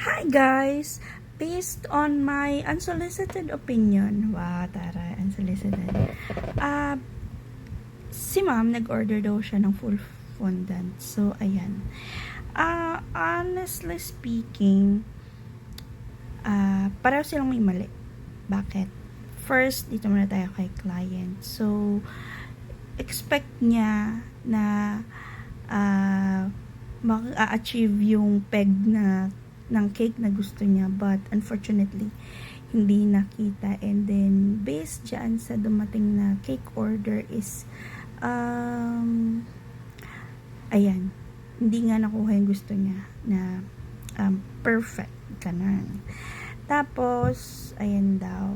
Hi guys! Based on my unsolicited opinion, wow, tara, unsolicited. Ah, si ma'am, nag-order daw siya ng full fondant. So, ayan. Ah, honestly speaking, ah, pareho silang may mali. Bakit? First, dito muna tayo kay client. So, expect niya na ah, ma-achieve yung peg na ng cake na gusto niya but unfortunately hindi nakita. And then based dyan sa dumating na cake order is um ayan hindi nga nakuha yung gusto niya na um, perfect ganun. Tapos ayan daw.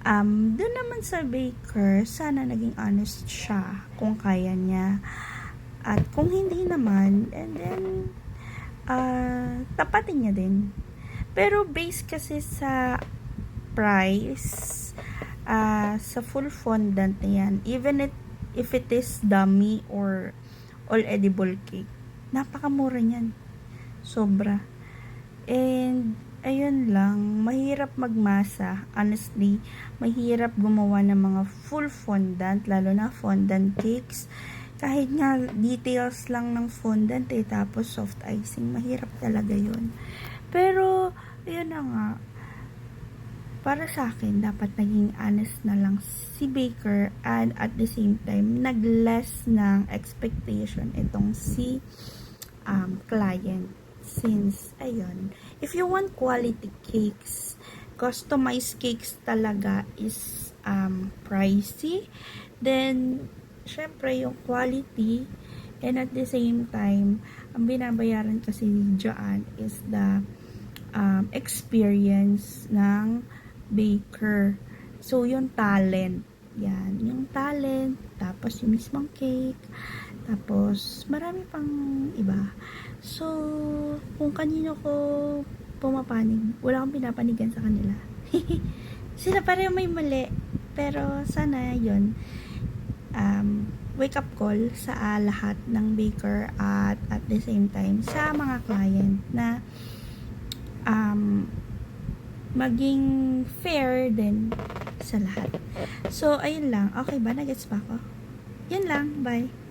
Um, doon naman sa baker sana naging honest siya kung kaya niya. At kung hindi naman, and then, uh, tapatin niya din. Pero based kasi sa price, uh, sa full fondant na yan, even it, if it is dummy or all edible cake, napakamura niyan. Sobra. And, ayun lang, mahirap magmasa. Honestly, mahirap gumawa ng mga full fondant, lalo na fondant cakes kahit nga details lang ng fondant eh, tapos soft icing, mahirap talaga yun. Pero, yun na nga, para sa akin, dapat naging honest na lang si baker and at the same time, nag-less ng expectation itong si um, client. Since, ayun, if you want quality cakes, customized cakes talaga is um, pricey, then syempre yung quality and at the same time ang binabayaran kasi dyan is the um, experience ng baker. So yung talent. Yan yung talent tapos yung mismong cake tapos marami pang iba. So kung kanino ko pumapanig wala akong pinapanigan sa kanila. Sila pareho may mali pero sana yon um, wake up call sa uh, lahat ng baker at at the same time sa mga client na um, maging fair din sa lahat. So, ayun lang. Okay ba? Nagets pa ako? Yun lang. Bye.